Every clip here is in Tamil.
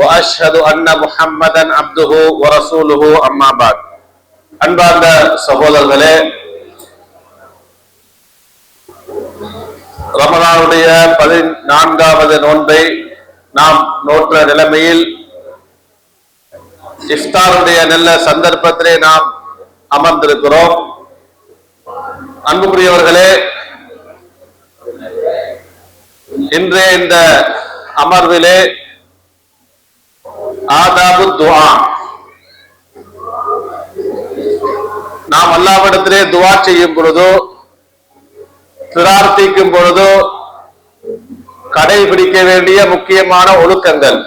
واشهد ان محمدا عبده ورسوله اما بعد அன்பார்ந்த சகோதரர்களே ரமலானுடைய பதினான்காவது நோன்பை நாம் நோற்ற நிலைமையில் இஃப்தாருடைய நல்ல சந்தர்ப்பத்திலே நாம் அமர்ந்திருக்கிறோம் அன்புக்குரியவர்களே இன்றைய இந்த அமர்விலே ஆதாபு துவா. நாம் அல்லாவிடத்திலே துவா செய்யும் பொழுதோ பிரார்த்திக்கும் பொழுதோ கடைபிடிக்க வேண்டிய முக்கியமான ஒழுக்கங்கள்.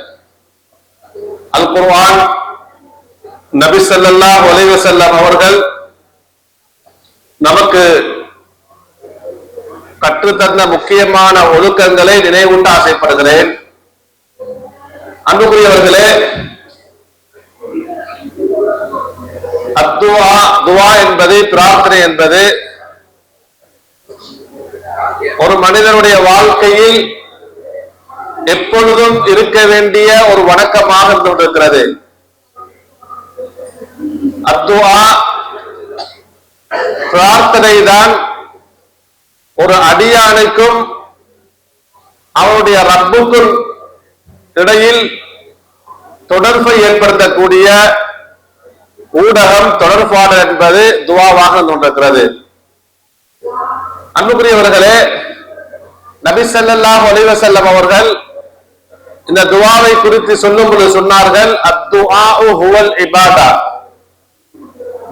அல் குர்வான் நபி ஸல்லல்லாஹு ஒலைவு செல்லம் அவர்கள் நமக்கு கற்றுத்தந்த முக்கியமான ஒழுக்கங்களை நினைவுண்டு ஆசைப்படுகிறேன். அன்புக்குரியவர்களே அத்துவா துவா என்பது பிரார்த்தனை என்பது ஒரு மனிதனுடைய வாழ்க்கையில் எப்பொழுதும் இருக்க வேண்டிய ஒரு வணக்கமாக இருந்து கொண்டிருக்கிறது. அத்துவா பிரார்த்தனை தான் ஒரு அடியானுக்கும் அவனுடைய ரப்புக்கும் இடையில் தொடர்பை ஏற்படுத்தக்கூடிய ஊடகம் தொடர்பாடு என்பது துவாவாக கொண்டிருக்கிறது அன்புக்குரியவர்களே நபிசல்லா ஸல்லல்லாஹு அலைஹி அவர்கள் இந்த துவாவை குறித்து சொல்லும் பொழுது சொன்னார்கள் ஹுவல் இபாதா.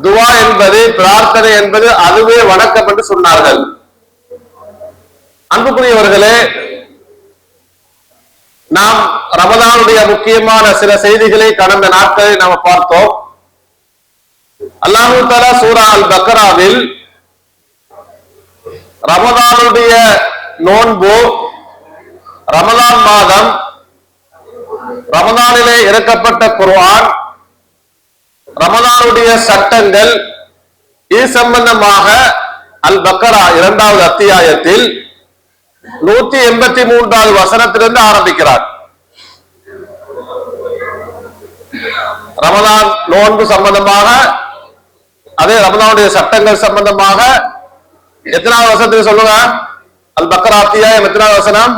துவா என்பது பிரார்த்தனை என்பது அதுவே வணக்கம் என்று சொன்னார்கள். அன்புக்குரியவர்களே நாம் ரமதானுடைய முக்கியமான சில செய்திகளை கடந்த நாட்களில் நாம் பார்த்தோம். அல்லாஹு தலா சூரா அல் பக்ராவில் ரமதானுடைய நோன்பு ரமதான் மாதம் ரமதானிலே இறக்கப்பட்ட குர்ஆன் ரமதானுடைய சட்டங்கள் இது சம்பந்தமாக அல் பக்கரா இரண்டாவது அத்தியாயத்தில் நூத்தி எண்பத்தி மூன்றாவது வசனத்திலிருந்து ஆரம்பிக்கிறார். ரமதான் நோன்பு சம்பந்தமாக அதே ரமதானுடைய சட்டங்கள் சம்பந்தமாக எத்தனாவது வசனத்துக்கு சொல்லுங்க? அல் பக்கராத்தியா எத்தனாவது வசனம்?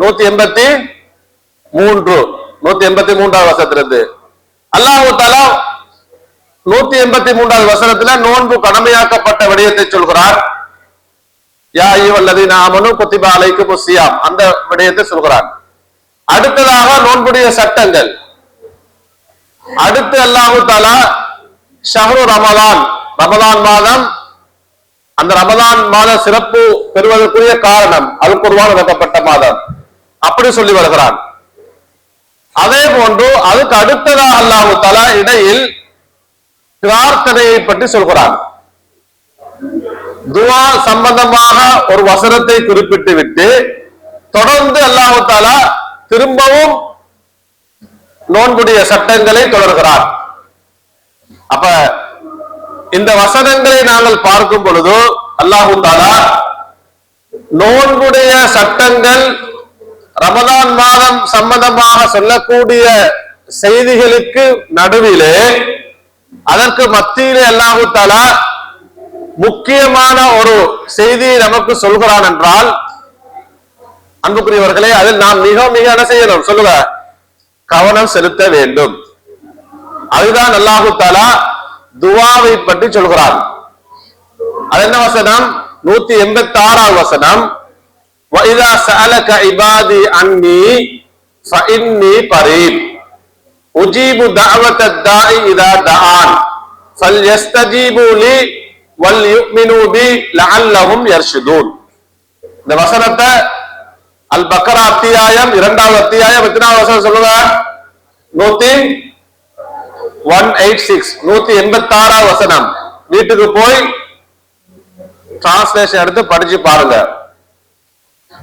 நூத்தி எண்பத்தி மூன்று. நூத்தி எண்பத்தி மூன்றாவது வசனத்திலிருந்து. அல்லாஹு தாலா நூத்தி எண்பத்தி மூன்றாவது வசனத்துல நோன்பு கடமையாக்கப்பட்ட விடயத்தை சொல்கிறார். யா ஐயுவல்லதி நாமனும் குத்திபா அலைக்கு அந்த விடயத்தை சொல்கிறான். அடுத்ததாக நோன்புடைய சட்டங்கள். அடுத்து அல்லாஹு தாலா ஷஹரு ரமதான் ரமதான் மாதம் அந்த ரமதான் மாத சிறப்பு பெறுவதற்குரிய காரணம் அல் குர்வான் இறக்கப்பட்ட மாதம். அப்படி சொல்லி வருகிறான். அதே போன்று அதுக்கு அடுத்ததாக அல்லாஹு தலா இடையில் பிரார்த்தனையை பற்றி சொல்கிறான். துவா சம்பந்தமாக ஒரு வசனத்தை குறிப்பிட்டு விட்டு தொடர்ந்து அல்லாஹு தாலா திரும்பவும் நோன்புடைய சட்டங்களை தொடர்கிறார். அப்ப இந்த வசனங்களை நாங்கள் பார்க்கும் பொழுது அல்லாஹு தாலா நோன்புடைய சட்டங்கள் ரமதான் மாதம் சம்பந்தமாக சொல்லக்கூடிய செய்திகளுக்கு நடுவிலே அதற்கு மத்தியிலே அல்லாஹு தாலா முக்கியமான ஒரு செய்தியை நமக்கு சொல்கிறான் என்றால் அன்புக்குரியவர்களே அதில் நாம் மிக மிக என்ன செய்யணும் சொல்லுங்க கவனம் செலுத்த வேண்டும் அதுதான் அல்லாஹு தாலா துவாவை பற்றி சொல்கிறான் அது என்ன வசனம் நூத்தி எண்பத்தி ஆறாவது வசனம் وَإِذَا سَأَلَكَ عِبَادِي عَنِّي فَإِنِّي قَرِيبٌ أُجِيبُ دَعْوَةَ الدَّاعِ إِذَا دَعَانِ فَلْيَسْتَجِيبُوا لِي இந்த வசனத்தை அல் பக்கரா அத்தியாயம் இரண்டாவது அத்தியாயம் எத்தனாவது வசனம் சொல்லுங்க நூத்தி ஒன் எயிட் சிக்ஸ் நூத்தி எண்பத்தி ஆறாவது வசனம். வீட்டுக்கு போய் டிரான்ஸ்லேஷன் எடுத்து படிச்சு பாருங்க.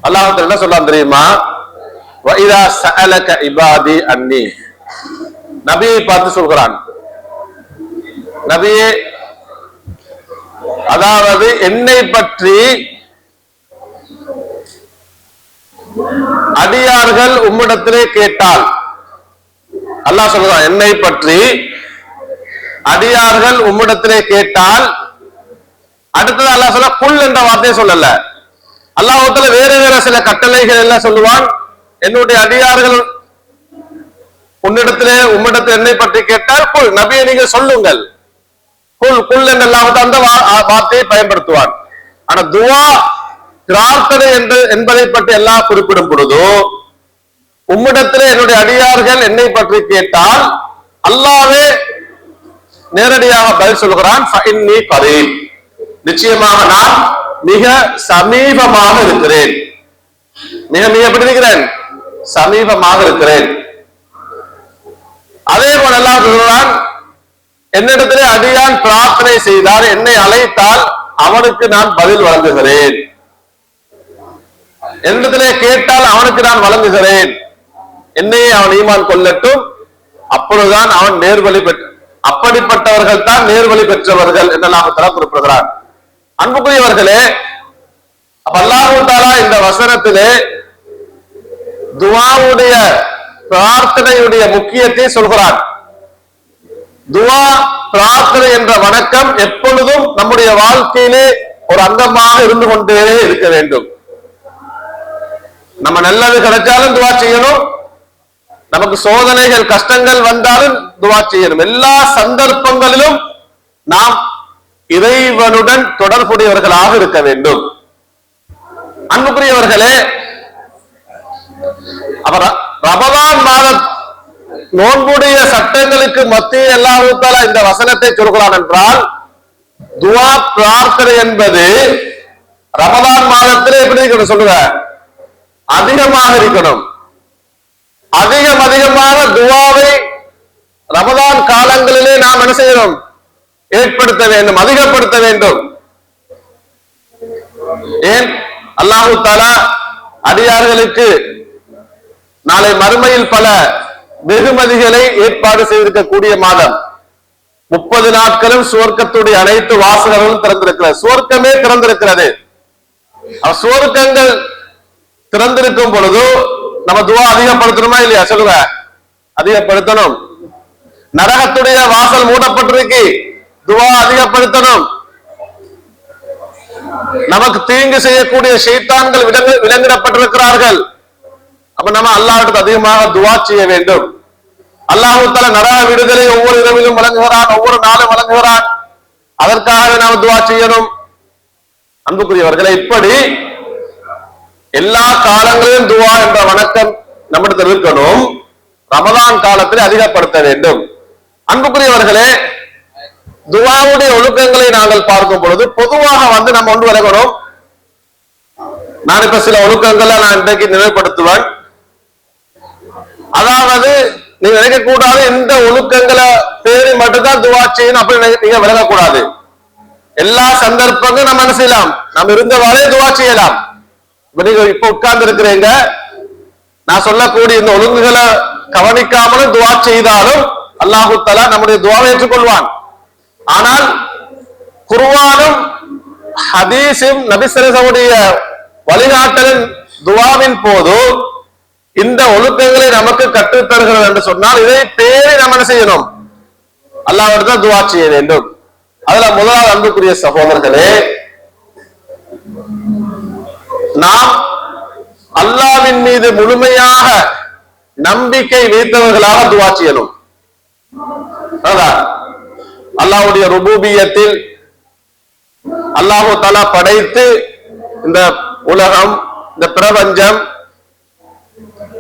அல்லாஹ் என்ன சொல்லலாம் தெரியுமா? வைதா சலக இபாதி அன்னி. நபியை பார்த்து சொல்கிறான். நபியே அதாவது என்னை பற்றி அடியார்கள் உம்மிடத்திலே கேட்டால். அல்லாஹ் சொல்லுதான் என்னை பற்றி அடியார்கள் உம்மிடத்திலே கேட்டால் அடுத்தது அல்லாஹ் சொல்ல புல் என்ற வார்த்தையை சொல்லல. அல்லாஹத்துல வேற வேற சில கட்டளைகள் எல்லாம் சொல்லுவான். என்னுடைய அடியார்கள் உன்னிடத்திலே உம்மிடத்தில் என்னை பற்றி கேட்டால் புல் நபியை நீங்க சொல்லுங்கள். குல் குல் என்று அந்த வா- வார்த்தையை பயன்படுத்துவான். ஆனா துவா பிரார்த்தனை என்று என்பதை பற்றி எல்லாம் குறிப்பிடும் பொழுது உம்மிடத்திலே என்னுடைய அடியார்கள் என்னை பற்றி கேட்டால் அல்லாவே நேரடியாக பதில் சொல்கிறான் நிச்சயமாக நான் மிக சமீபமாக இருக்கிறேன். மிக மிக எப்படி இருக்கிறேன்? சமீபமாக இருக்கிறேன். அதே போல எல்லாம் சொல்கிறான் என்னிடத்திலே அடியான் பிரார்த்தனை செய்தால் என்னை அழைத்தால் அவனுக்கு நான் பதில் வழங்குகிறேன். என்னிடத்திலே கேட்டால் அவனுக்கு நான் வழங்குகிறேன். என்னையே அவன் ஈமான் கொள்ளட்டும். அப்பொழுதுதான் அவன் நேர்வழி பெற்ற அப்படிப்பட்டவர்கள் தான் நேர்வழி பெற்றவர்கள் என்றெல்லாம் தலா குறிப்பிடுகிறார். அன்புக்குரியவர்களே அப்ப அல்லாஹு தாலா இந்த வசனத்திலே துவாவுடைய பிரார்த்தனையுடைய முக்கியத்தை சொல்கிறான். துவா பிரார்த்தனை என்ற வணக்கம் எப்பொழுதும் நம்முடைய வாழ்க்கையிலே ஒரு அங்கமாக இருந்து கொண்டே இருக்க வேண்டும். நம்ம நல்லது கிடைச்சாலும் துவா செய்யணும். நமக்கு சோதனைகள் கஷ்டங்கள் வந்தாலும் துவா செய்யணும். எல்லா சந்தர்ப்பங்களிலும் நாம் இறைவனுடன் தொடர்புடையவர்களாக இருக்க வேண்டும். அன்புக்குரியவர்களே அவர் ரமலான் மாதம் நோன்புடைய சட்டங்களுக்கு மத்திய எல்லாத்தால இந்த வசனத்தை சொல்கிறான் என்றால் துவா பிரார்த்தனை என்பது ரமதான் மாதத்திலே எப்படி இருக்கணும் சொல்லுங்க? அதிகமாக இருக்கணும். அதிகம் அதிகமாக துவாவை ரமதான் காலங்களிலே நாம் என்ன செய்யணும்? ஏற்படுத்த வேண்டும் அதிகப்படுத்த வேண்டும். ஏன்? அல்லாஹு தாலா அடியார்களுக்கு நாளை மறுமையில் பல வெகுமதிகளை ஏற்பாடு செய்திருக்கக்கூடிய மாதம். முப்பது நாட்களும் சுவர்க்கத்துடைய அனைத்து வாசகங்களும் திறந்திருக்கிறது சுவர்க்கமே திறந்திருக்கிறது. சுவர்க்கங்கள் திறந்திருக்கும் பொழுது நம்ம துவா அதிகப்படுத்தணுமா இல்லையா? சொல்லுங்க. அதிகப்படுத்தணும். நரகத்துடைய வாசல் மூடப்பட்டிருக்கு. துவா அதிகப்படுத்தணும். நமக்கு தீங்கு செய்யக்கூடிய சைத்தான்கள் விலங்கு விலங்கிடப்பட்டிருக்கிறார்கள். அப்ப நம்ம அல்லாஹ்விடத்து அதிகமாக துவா செய்ய வேண்டும். அல்லாஹு தஆலா நரக விடுதலை ஒவ்வொரு இரவிலும் வழங்குகிறான் ஒவ்வொரு நாளும் வழங்குகிறான். அதற்காக நாம் துவா செய்யணும். அன்புக்குரியவர்களை இப்படி எல்லா காலங்களிலும் துவா என்ற வணக்கம் நம்மிடத்தில் இருக்கணும். ரமதான் காலத்தில் அதிகப்படுத்த வேண்டும். அன்புக்குரியவர்களே துவாவுடைய ஒழுக்கங்களை நாங்கள் பார்க்கும் பொழுது பொதுவாக வந்து நம்ம ஒன்று விலகணும். நான் இப்ப சில ஒழுக்கங்களை நான் இன்றைக்கு நினைவுபடுத்துவேன். அதாவது நீங்க நினைக்க கூடாது இந்த ஒழுக்கங்களை பேரை மட்டும்தான் துவா செய்யணும் அப்படி நீங்க நீங்க விலகக்கூடாது. எல்லா சந்தர்ப்பங்களும் நம்ம என்ன செய்யலாம்? நம்ம இருந்தவாறே துவா செய்யலாம். இப்ப நீங்க இப்ப உட்கார்ந்து இருக்கிறீங்க நான் சொல்லக்கூடிய இந்த ஒழுங்குகளை கவனிக்காமலும் துவா செய்தாலும் அல்லாஹு தலா நம்முடைய துவாவை ஏற்றுக்கொள்வான். ஆனால் குருவானும் ஹதீஸும் நபிசரசவுடைய வழிகாட்டலின் துவாவின் போது இந்த ஒழுக்கங்களை நமக்கு கற்று தருகிறது என்று சொன்னால் இதை பேரி நம்ம என்ன செய்யணும்? அல்லாவிடத்தில் துவா செய்ய வேண்டும். அதுல முதலாவது அன்புக்குரிய சகோதரர்களே நாம் அல்லாவின் மீது முழுமையாக நம்பிக்கை வைத்தவர்களாக துவா செய்யணும். அல்லாவுடைய அல்லாஹ்வுடைய ருபூபியத்தில் அல்லாஹு தலா படைத்து இந்த உலகம் இந்த பிரபஞ்சம்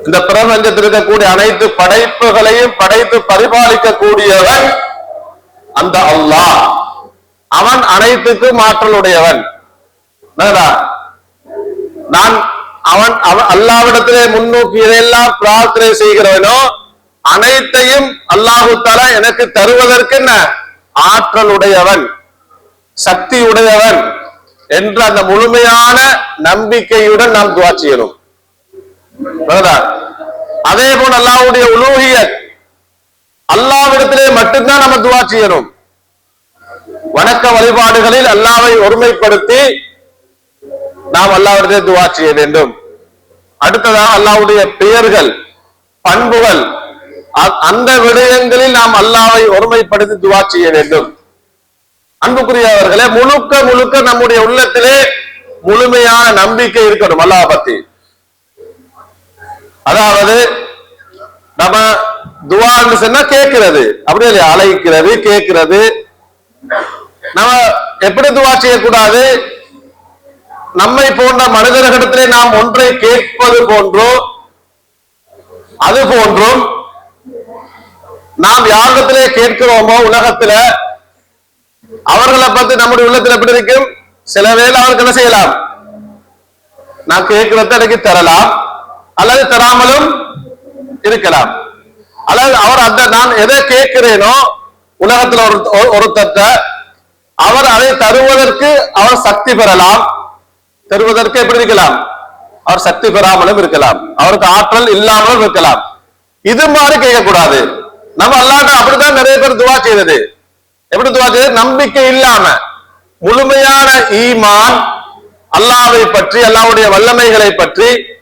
இந்த பிரபஞ்சத்தில் இருக்கக்கூடிய அனைத்து படைப்புகளையும் படைத்து பரிபாலிக்கக்கூடியவன் அந்த அல்லாஹ். அவன் அனைத்துக்கும் ஆற்றல் உடையவன் நான் அவன் அவன் அல்லாவிடத்திலே முன்னோக்கி இதையெல்லாம் பிரார்த்தனை செய்கிறவனோ அனைத்தையும் அல்லாஹு தாலா எனக்கு தருவதற்கு என்ன? ஆற்றல் உடையவன் சக்தி உடையவன் என்ற அந்த முழுமையான நம்பிக்கையுடன் நாம் துவா செய்யணும். அதே போல அல்லாவுடைய உலூஹியத் அல்லாவிடத்திலே மட்டும்தான் நம்ம துவா செய்யணும் வணக்க வழிபாடுகளில் அல்லாவை ஒருமைப்படுத்தி நாம் அல்லாவிடத்தை துவா செய்ய வேண்டும் அடுத்ததாக அல்லாவுடைய பெயர்கள் பண்புகள் அ- அந்த விடயங்களில் நாம் அல்லாவை ஒருமைப்படுத்தி துவா செய்ய வேண்டும் அன்புக்குரியவர்களே முழுக்க முழுக்க நம்முடைய உள்ளத்திலே முழுமையான நம்பிக்கை இருக்கணும் அல்லாஹ் பத்தி அதாவது நம்ம துவான்னு சொன்னா கேட்கிறது. அப்படியே இல்லையா? அழைக்கிறது கேட்கிறது. நம்ம எப்படி துவா செய்யக்கூடாது? நம்மை போன்ற மனிதர்களிடத்திலே நாம் ஒன்றை கேட்பது போன்றோ அது போன்றும் நாம் யாரிடத்திலே கேட்கிறோமோ உலகத்துல அவர்களை பார்த்து நம்முடைய உள்ளத்தில் எப்படி இருக்கும்? சில வேலை அவருக்கு என்ன செய்யலாம்? நான் கேட்கிறத எனக்கு தரலாம். அல்லது தராமலும் இருக்கலாம். அல்லது அவர் அந்த நான் எதை கேட்கிறேனோ உலகத்துல ஒரு ஒரு- அவர் அதை தருவதற்கு அவர் சக்தி பெறலாம். தருவதற்கு எப்படி இருக்கலாம்? அவர் சக்தி பெறாமலும் இருக்கலாம். அவருக்கு ஆற்றல் இல்லாமலும் இருக்கலாம். இது மாதிரி கேட்கக்கூடாது. நம்ம அல்லாட்ட அப்படித்தான் நிறைய பேர் துவா செய்தது. எப்படி துவா செய்தது? நம்பிக்கை இல்லாம. முழுமையான ஈமான் அல்லாவை பற்றி அல்லாவுடைய வல்லமைகளை பற்றி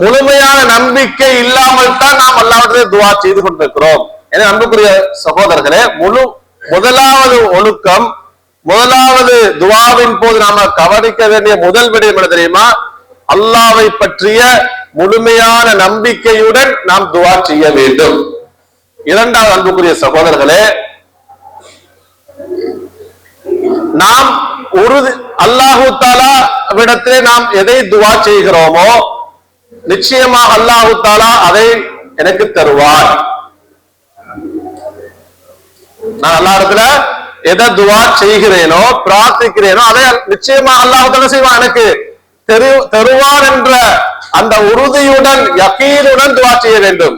முழுமையான நம்பிக்கை இல்லாமல் தான் நாம் அல்லாவிடத்திலே துவா செய்து கொண்டிருக்கிறோம். என அன்புக்குரிய சகோதரர்களே முழு முதலாவது ஒழுக்கம் முதலாவது துவாவின் போது நாம கவனிக்க வேண்டிய முதல் விடயம் என்ன தெரியுமா? அல்லாவை பற்றிய முழுமையான நம்பிக்கையுடன் நாம் துவா செய்ய வேண்டும். இரண்டாவது அன்புக்குரிய சகோதரர்களே நாம் உறுதி அல்லாஹு தாலா விடத்திலே நாம் எதை துவா செய்கிறோமோ நிச்சயமாக அல்லாஹு தாலா அதை எனக்கு தருவார். நான் அல்லா இடத்துல எதை துவா செய்கிறேனோ பிரார்த்திக்கிறேனோ அதை நிச்சயமாக அல்லாஹு தாலா செய்வான். எனக்கு தெரு தருவான் என்ற அந்த உறுதியுடன் யக்கீனுடன் துவா செய்ய வேண்டும்.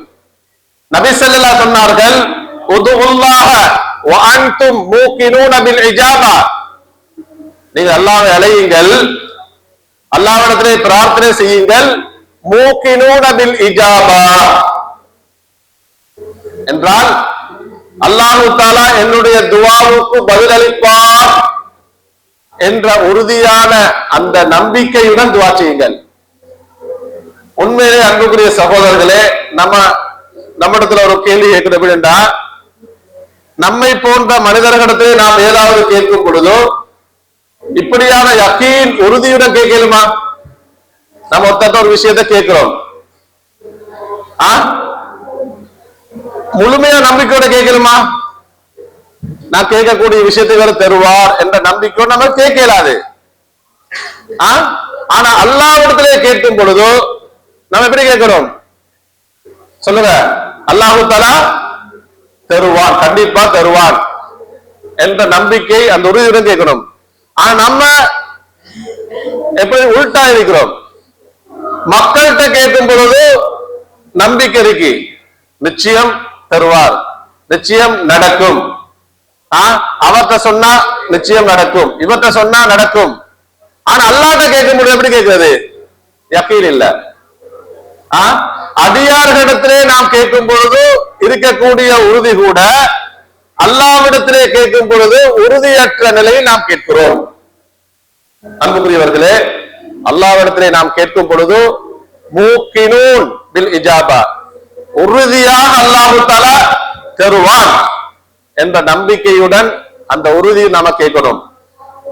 நபி ஸல்லல்லாஹு சொன்னார்கள் உதுல்லாஹ வ அன்தும் மூகினூன இஜாபா. நீங்க அல்லாஹ்வை அழையுங்கள். அல்லாஹ்விடத்திலே பிரார்த்தனை செய்யுங்கள். மூக்கினூன இஜாபா என்றால் அல்லாஹு தாலா என்னுடைய துவாவுக்கு பதிலளிப்பார் என்ற உறுதியான அந்த நம்பிக்கையுடன் துவா செய்யுங்கள். உண்மையிலே அன்புக்குரிய சகோதரர்களே நம்ம நம்மிடத்துல ஒரு கேள்வி கேட்கிறது எப்படின்னா நம்மை போன்ற மனிதர்களிடத்திலே நாம் ஏதாவது கேட்கும் பொழுதோ இப்படியான யக்கீன் உறுதியுடன் கேட்கலுமா நம்ம ஒருத்தட்ட ஒரு விஷயத்த கேட்கிறோம். ஆ? முழுமையா நம்பிக்கையோட கேட்கணுமா? நான் கேட்கக்கூடிய விஷயத்தை வேற தருவார் என்ற நம்பிக்கையோட நம்ம கேட்கலாது ஆ? ஆனா அல்லாவிடத்திலே கேட்கும் பொழுதோ நம்ம எப்படி கேட்கிறோம்? சொல்லுங்க. அல்லாஹு தலா தருவான் கண்டிப்பா தருவார் என்ற நம்பிக்கை அந்த உறுதியுடன் கேட்கணும். ஆனா நம்ம எப்படி உள்டா இருக்கிறோம்? மக்கள்கிட்ட கேட்கும் பொழுது நம்பிக்கை இருக்கு. நிச்சயம் தருவார். நிச்சயம் நடக்கும். அவர்கிட்ட சொன்னா நிச்சயம் நடக்கும். இவர்கிட்ட சொன்னா நடக்கும். ஆனா அல்லாட்ட கேட்கும் பொழுது எப்படி கேட்கிறது? யக்கீன் இல்ல. அதிகாரத்திலே நாம் கேட்கும் பொழுது இருக்கக்கூடிய உறுதி கூட அல்லாவிடத்திலே கேட்கும் பொழுது உறுதியற்ற நிலையில் நாம் கேட்கிறோம். அன்புக்குரியவர்களே அல்லாவிடத்திலே நாம் கேட்கும் பொழுது மூக்கினூன் பில் இஜாபா. உறுதியாக அல்லாஹு தலா தருவான் என்ற நம்பிக்கையுடன் அந்த உறுதியை நாம கேட்கணும்.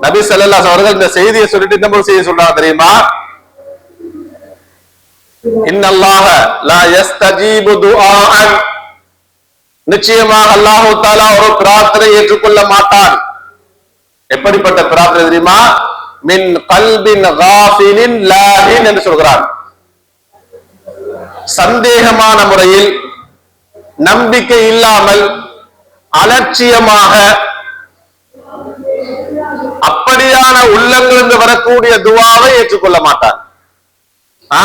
நபி சல்லாஸ் அவர்கள் இந்த செய்தியை சொல்லிட்டு இந்த இன்னொரு செய்தி சொல்றாங்க தெரியுமா? இன்னல்லாக லா யஸ்தஜீபு துஆஅன். நிச்சயமாக அல்லாஹு தாலா ஒரு பிரார்த்தனை ஏற்றுக்கொள்ள மாட்டான். எப்படிப்பட்ட பிரார்த்தனை தெரியுமா? மின் கல்பின் காஃபிலின் லாஹின் என்று சொல்கிறான் சந்தேகமான முறையில் நம்பிக்கை இல்லாமல் அலட்சியமாக அப்படியான உள்ளங்களிலிருந்து வரக்கூடிய துவாவை ஏற்றுக்கொள்ள மாட்டான் ஆ?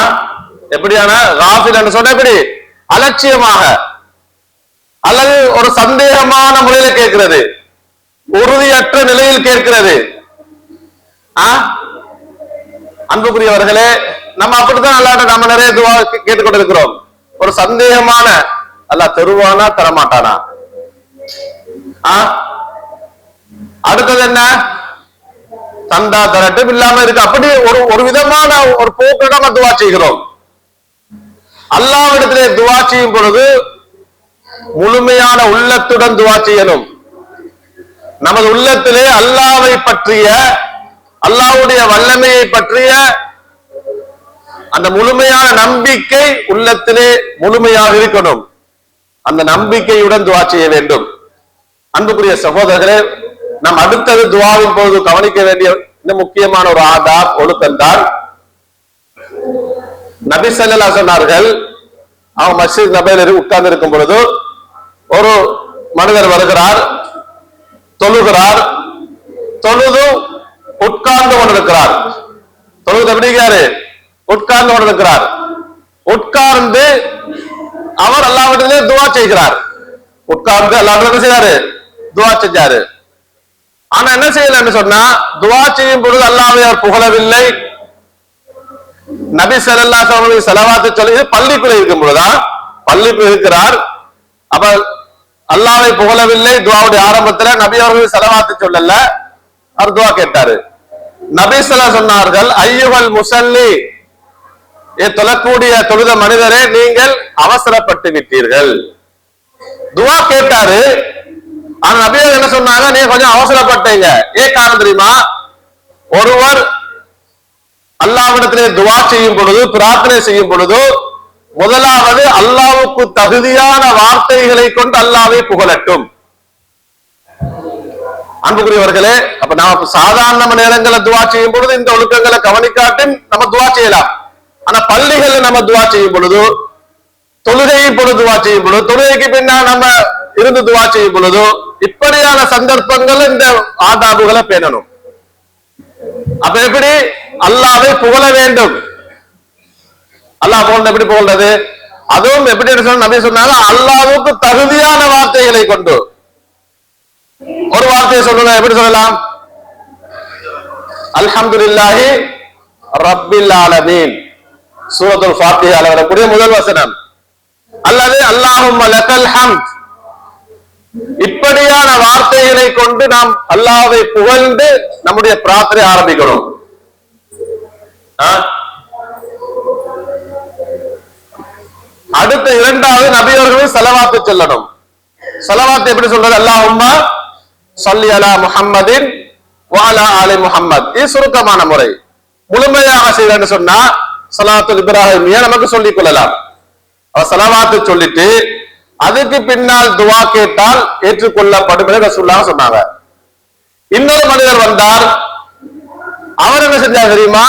எப்படியான? ராஃபில் என்று சொன்ன எப்படி? அலட்சியமாக. அல்லது ஒரு சந்தேகமான முறையில கேட்கிறது. உறுதியற்ற நிலையில் கேட்கிறது. ஆ? அன்புக்குரியவர்களே நம்ம அப்படித்தான் அல்லாட்ட நம்ம நிறைய துவா கேட்டுக்கொண்டிருக்கிறோம். ஒரு சந்தேகமான அல்ல தருவானா தரமாட்டானா? ஆ? அடுத்தது என்ன? தந்தா தரட்டும் இல்லாம இருக்கு. அப்படி ஒரு ஒரு விதமான ஒரு போக்கு நம்ம துவா செய்கிறோம். அல்லாவிடத்திலே துவா செய்யும் பொழுது முழுமையான உள்ளத்துடன் துவா செய்யணும். நமது உள்ளத்திலே அல்லாவை பற்றிய அல்லாவுடைய வல்லமையை பற்றிய அந்த முழுமையான நம்பிக்கை உள்ளத்திலே முழுமையாக இருக்கணும். அந்த நம்பிக்கையுடன் துவா செய்ய வேண்டும். அன்புக்குரிய சகோதரர்களே நம் அடுத்தது துவாவின் போது கவனிக்க வேண்டிய இந்த முக்கியமான ஒரு ஆதாப் ஒழுக்கம் தான். நபி சல்லா சொன்னார்கள் அவன் மஸ்ஜித் நபையில் உட்கார்ந்து இருக்கும் பொழுது ஒரு மனிதர் வருகிறார் தொழுகிறார். தொழுது உட்கார்ந்து கொண்டிருக்கிறார். தொழுது எப்படிங்கிறாரு உட்கார்ந்து கொண்டிருக்கிறார். உட்கார்ந்து அவர் அல்லாவிடத்திலே துவா செய்கிறார். உட்கார்ந்து அல்லாஹ் செய்யாரு துவா செஞ்சாரு. ஆனா என்ன செய்யலன்னு சொன்னா துவா செய்யும் பொழுது அல்லாஹ்வை அவர் புகழவில்லை. நபி ஸல்லல்லாஹு அலைஹி செலவாத்து சொல்லி பள்ளிக்குள்ள இருக்கும் பொழுதுதான் பள்ளிக்குள் இருக்கிறார். அப்ப அல்லாவை புகழவில்லை துவாவுடைய ஆரம்பத்துல நபி அவர்கள் செலவாத்து சொல்லல. அவர் துவா கேட்டாரு. நபி சொன்னார்கள் ஐயுகள் முசல்லி ஏ தொழக்கூடிய தொழுத மனிதரே நீங்கள் அவசரப்பட்டு விட்டீர்கள். துவா கேட்டாரு. ஆனா நபியர் என்ன சொன்னாங்க? நீங்க கொஞ்சம் அவசரப்பட்டீங்க. ஏன் காரணம் தெரியுமா? ஒருவர் அல்லாவிடத்திலே துவா செய்யும் பொழுது பிரார்த்தனை செய்யும் பொழுது முதலாவது அல்லாவுக்கு தகுதியான வார்த்தைகளை கொண்டு அல்லாவை புகழட்டும். அன்புக்குரியவர்களே அப்ப நாம சாதாரண நேரங்களை துவா செய்யும் பொழுது இந்த ஒழுக்கங்களை கவனிக்காட்டும் நம்ம துவா செய்யலாம். ஆனா பள்ளிகள்ல நம்ம துவா செய்யும் பொழுது தொழுகையை பொழுது துவா செய்யும் பொழுது தொழுகைக்கு பின்னா நம்ம இருந்து துவா செய்யும் பொழுது இப்படியான சந்தர்ப்பங்கள் இந்த ஆதாபுகளை பேணணும். அப்ப எப்படி? அல்லாவை புகழ வேண்டும். அல்லாஹ் புகழ்ந்து எப்படி புகழ்றது? அதுவும் எப்படி சொன்ன நபி சொன்னாங்க அல்லாவுக்கு தகுதியான வார்த்தைகளை கொண்டு. ஒரு வார்த்தையை சொல்லுங்க எப்படி சொல்லலாம்? அல்ஹம்துலில்லாஹி ரப்பில் ஆலமீன். சூரத்துல் ஃபாத்திஹால வரக்கூடிய முதல் வசனம். அல்லது அல்லாஹும் லக்கல் ஹம்த். இப்படியான வார்த்தைகளை கொண்டு நாம் அல்லாஹ்வை புகழ்ந்து நம்முடைய பிரார்த்தனை ஆரம்பிக்கணும் அடுத்த இரண்டாவது நபியவர்களும் செலவாத்து சொல்லணும். செலவாத்து எப்படி சொல்றது? அல்லாஹும்மா சல்லி அலா முஹம்மதின் வாலா அலி முஹம்மத் இது சுருக்கமான முறை முழுமையாக செய்யறேன்னு சொன்னா சலாத்துல் இப்ராஹிமிய நமக்கு சொல்லிக் கொள்ளலாம் சலவாத்து சொல்லிட்டு அதுக்கு பின்னால் துவா கேட்டால் ஏற்றுக்கொள்ளப்படும் என்று ரசூலுல்லாஹ் சொன்னாங்க இன்னொரு மனிதர் வந்தார் அவர் என்ன செஞ்சார் தெரியுமா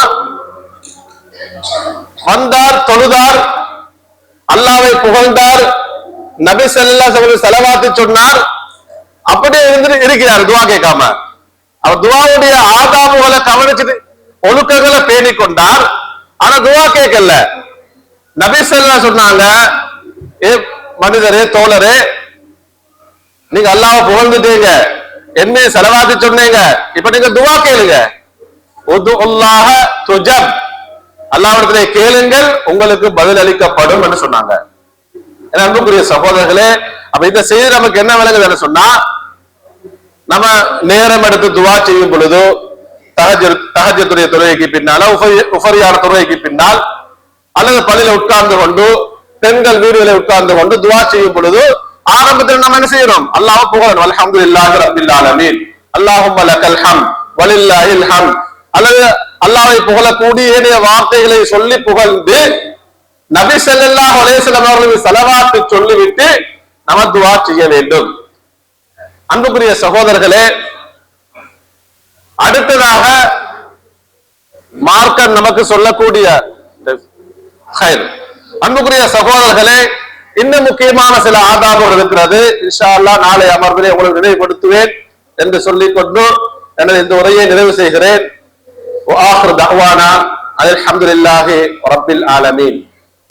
வந்தார் தொழுதார் அல்லாவை புகழ்ந்தார் நபி செல்லா செலவாத்து சொன்னார் அப்படியே இருந்துட்டு இருக்கிறார் துவா கேட்காம. அவர் துவாவுடைய ஆதாபுகளை கவனிச்சுட்டு ஒழுக்கங்களை பேணி கொண்டார் ஆனா துவா கேட்கல. நபி சொன்னாங்க ஏ மனிதரே தோழரே நீங்க அல்லாவை புகழ்ந்துட்டீங்க. என்ன செலவாத்து சொன்னீங்க. இப்ப நீங்க துவா கேளுங்க. அல்லாவிடத்திலே கேளுங்கள் உங்களுக்கு பதில் அளிக்கப்படும் என்று சொன்னாங்க. அன்புக்குரிய சகோதரர்களே அப்ப இந்த செய்தி நமக்கு என்ன விளங்குதுன்னு சொன்னா நம்ம நேரம் எடுத்து துவா செய்யும் பொழுதோ தகஜ தகஜத்துடைய துறைக்கு பின்னால உஃபரி- உஃபரியான துறைக்கு பின்னால் அல்லது பள்ளியில உட்கார்ந்து கொண்டு பெண்கள் வீடுகளை உட்கார்ந்து கொண்டு துவா செய்யும் பொழுது ஆரம்பத்தில் நம்ம என்ன செய்யணும்? அல்லாஹ் புகழணும். அல்ஹம்துலில்லாஹி ரப்பில் ஆலமீன். அல்லாஹும் லக்கல் ஹம் வலில்லாஹில் ஹம். அல்லது அல்லாஹை புகழக்கூடிய வார்த்தைகளை சொல்லி புகழ்ந்து நபி செல்லல்லா அலைஹி அவர்களுக்கு செலவாத்து சொல்லிவிட்டு நம்ம துவா செய்ய வேண்டும். அன்புக்குரிய சகோதரர்களே அடுத்ததாக மார்க்கர் நமக்கு சொல்லக்கூடிய அன்புக்குரிய சகோதரர்களே இன்னும் முக்கியமான சில ஆதாரங்கள் இருக்கிறது. இன்ஷா அல்லா நாளை அமர்வதை உங்களுக்கு நினைவுபடுத்துவேன் என்று சொல்லிக் கொண்டு எனது இந்த உரையை நிறைவு செய்கிறேன். அலமதுல்லாஹி ரபில் ஆலமீன்.